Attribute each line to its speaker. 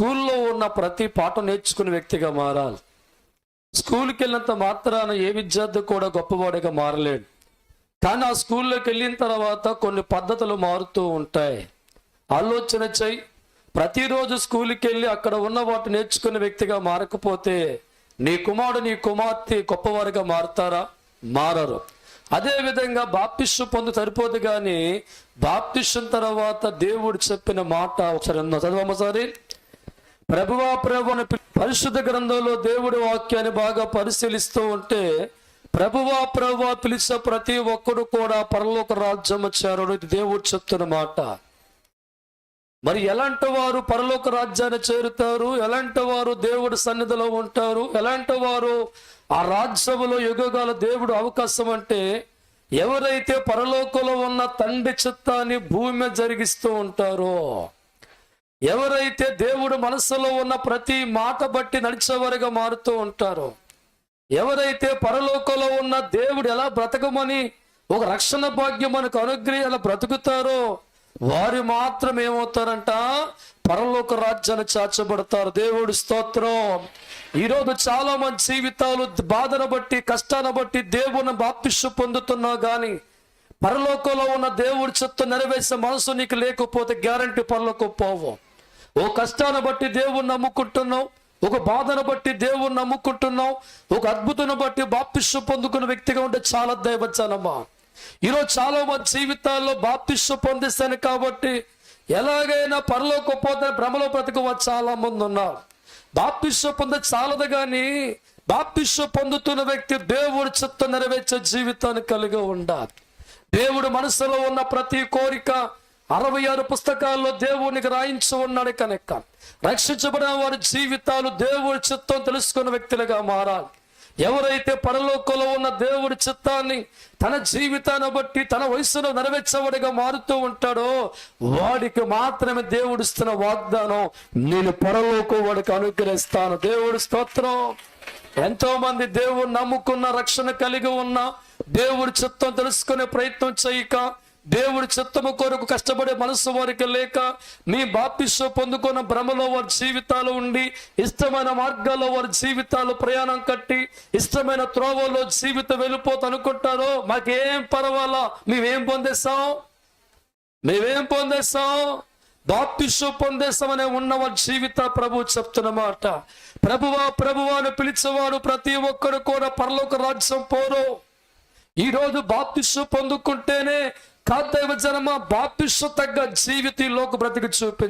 Speaker 1: స్కూల్లో ఉన్న ప్రతి పాఠం నేర్చుకునే వ్యక్తిగా మారాలి. స్కూల్కి వెళ్ళినంత మాత్రాన ఏ విద్యార్థి కూడా గొప్పవాడిగా మారలేడు. కానీ ఆ స్కూల్లోకి వెళ్ళిన తర్వాత కొన్ని పద్ధతులు మారుతూ ఉంటాయి. ఆలోచన చేయి ప్రతిరోజు స్కూల్కి వెళ్ళి అక్కడ ఉన్న వాటి నేర్చుకునే వ్యక్తిగా మారకపోతే నీ కుమారుడు నీ కుమార్తె గొప్పవారిగా మారుతారా? మారరు. అదేవిధంగా బాప్తిష్యం పొందు సరిపోదు కానీ బాప్తిష్యం తర్వాత దేవుడు చెప్పిన మాట ఒకసారి ఉందా చదవమ్మసారి ప్రభువా ప్రభు అని పరిశుద్ధ గ్రంథంలో దేవుడి వాక్యాన్ని బాగా పరిశీలిస్తూ ఉంటే ప్రభువా ప్రభు పిలిచే ప్రతి ఒక్కరు కూడా పరలోక రాజ్యం వచ్చారు ఇది దేవుడు చెప్తున్న మాట. మరి ఎలాంటి వారు పరలోక రాజ్యాన్ని చేరుతారు? ఎలాంటి వారు దేవుడి సన్నిధిలో ఉంటారు? ఎలాంటి వారు ఆ రాజ్యంలో యుగగాల దేవుడు అవకాశం అంటే ఎవరైతే పరలోకంలో ఉన్న తండ్రి చిత్తాన్ని భూమి మీద జరిగిస్తూ ఉంటారో ఎవరైతే దేవుడు మనసులో ఉన్న ప్రతి మాట బట్టి నడిచేవారుగా మారుతూ ఉంటారో ఎవరైతే పరలోకంలో ఉన్న దేవుడు ఎలా బ్రతకమని ఒక రక్షణ భాగ్యం మనకు అనుగ్రహం ఎలా బ్రతుకుతారో వారు మాత్రం ఏమవుతారంట? పరలోక రాజ్యాన్ని చాచబడతారు. దేవుడు స్తోత్రం. ఈరోజు చాలా మంది జీవితాలు బాధను బట్టి కష్టాన్ని బట్టి దేవుని బాప్తిష్యం పొందుతున్నా గాని పరలోకంలో ఉన్న దేవుడి చెత్త నెరవేర్చే మనసు నీకు లేకపోతే గ్యారంటీ పరలోకం పోవు. ఓ కష్టాన్ని బట్టి దేవుణ్ణి నమ్ముకుంటున్నావు ఒక బాధను బట్టి దేవుణ్ణి నమ్ముకుంటున్నావు ఒక అద్భుతాన్ని బట్టి బాప్తిష్యం పొందుకున్న వ్యక్తిగా ఉంటే చాలా దయవచ్చానమ్మా ఈరోజు చాలా మంది జీవితాల్లో బాప్తిష్యం పొందిస్తాను కాబట్టి ఎలాగైనా పరలోకి పోతే భ్రమలో బ్రతకవచ్చు చాలా మంది ఉన్నారు. బాప్తిష్యం పొందే చాలదు కానీ బాప్తిష్యం పొందుతున్న వ్యక్తి దేవుడి చిత్తం నెరవేర్చే జీవితాన్ని కలిగి ఉండాలి. దేవుడు మనసులో ఉన్న ప్రతి కోరిక అరవై ఆరు పుస్తకాల్లో దేవునికి రాయించి ఉన్నాడు కనుక రక్షించబడిన వారి జీవితాలు దేవుడి చిత్తం తెలుసుకున్న వ్యక్తులుగా మారాలి. ఎవరైతే పరలోకంలో ఉన్న దేవుడి చిత్తాన్ని తన జీవితాన్ని బట్టి తన వయసులో నెరవేర్చవడిగా మారుతూ ఉంటాడో వాడికి మాత్రమే దేవుడు ఇస్తున్న వాగ్దానం నేను పరలోకం వాడికి అనుగ్రహిస్తాను. దేవుడి స్తోత్రం. ఎంతో మంది దేవుడు నమ్ముకున్న రక్షణ కలిగి ఉన్న దేవుడి చిత్తం తెలుసుకునే ప్రయత్నం చేయక దేవుడి చిత్తము కొరకు కష్టపడే మనసు వారికి లేక మీ బాప్తిష్యం పొందుకున్న భ్రమలో వారి జీవితాలు ఉండి ఇష్టమైన మార్గాల్లో వారి జీవితాలు ప్రయాణం కట్టి ఇష్టమైన త్రోవలో జీవితం వెళ్ళిపోతూ అనుకుంటారో మాకేం పర్వాలా? మేమేం పొందేస్తాం మేమేం పొందేస్తాం బాప్తిష్యం పొందేస్తామనే ఉన్నవారి జీవిత ప్రభు చెప్తున్న మాట. ప్రభువా ప్రభువా అని పిలిచేవాడు ప్రతి ఒక్కరు కూడా పరలోక రాజ్యం పోరు. ఈ రోజు బాప్తిష్యం పొందుకుంటేనే కాదైవ జనమ బాప్తిష్యం తగ్గ జీవితంలోకి బ్రతికి చూపించు.